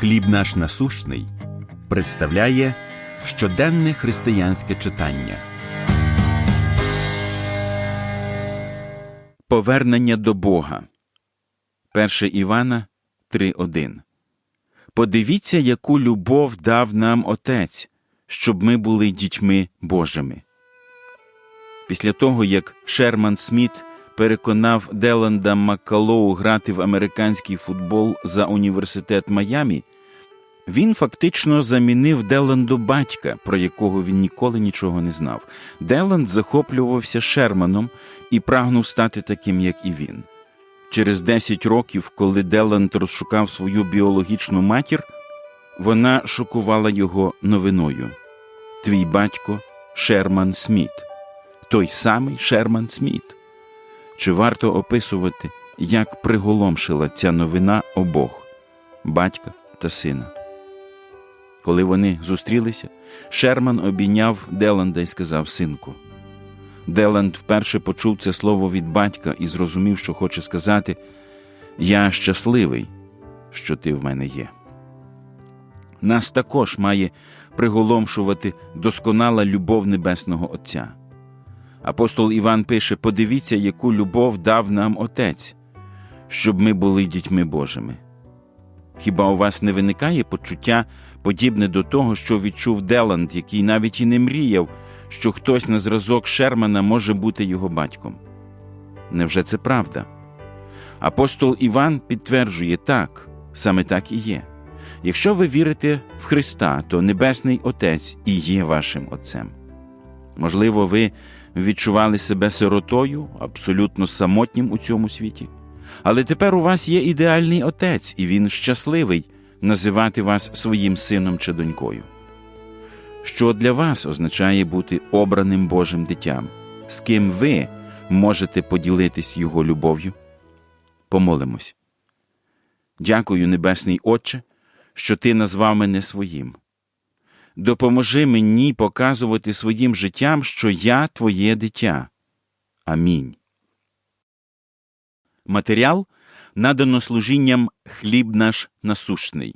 Хліб наш насущний представляє щоденне християнське читання. Повернення до Бога. 1 Івана 3.1 Подивіться, яку любов дав нам Отець, щоб ми були дітьми Божими. Після того, як Шерман Сміт переконав Деланда Маккалоу грати в американський футбол за університет Майамі, він фактично замінив Деланду батька, про якого він ніколи нічого не знав. Деланд захоплювався Шерманом і прагнув стати таким, як і він. Через 10 років, коли Деланд розшукав свою біологічну матір, вона шокувала його новиною: Твій батько Шерман Сміт, той самий Шерман Сміт. Чи варто описувати, як приголомшила ця новина обох батька та сина? Коли вони зустрілися, Шерман обійняв Деланда і сказав синку. Деланд вперше почув це слово від батька і зрозумів, що хоче сказати Я щасливий, що ти в мене є. Нас також має приголомшувати досконала любов Небесного Отця. Апостол Іван пише: подивіться, яку любов дав нам Отець, щоб ми були дітьми Божими. Хіба у вас не виникає почуття, подібне до того, що відчув Деланд, який навіть і не мріяв, що хтось на зразок Шермана може бути його батьком? Невже це правда? Апостол Іван підтверджує так, саме так і є. Якщо ви вірите в Христа, то Небесний Отець і є вашим Отцем. Можливо, ви відчували себе сиротою, абсолютно самотнім у цьому світі. Але тепер у вас є ідеальний отець, і він щасливий називати вас своїм сином чи донькою. Що для вас означає бути обраним Божим дитям, з ким ви можете поділитись Його любов'ю? Помолимось. Дякую, Небесний Отче, що Ти назвав мене своїм. Допоможи мені показувати своїм життям, що я Твоє дитя. Амінь. Матеріал надано служінням хліб наш насущний.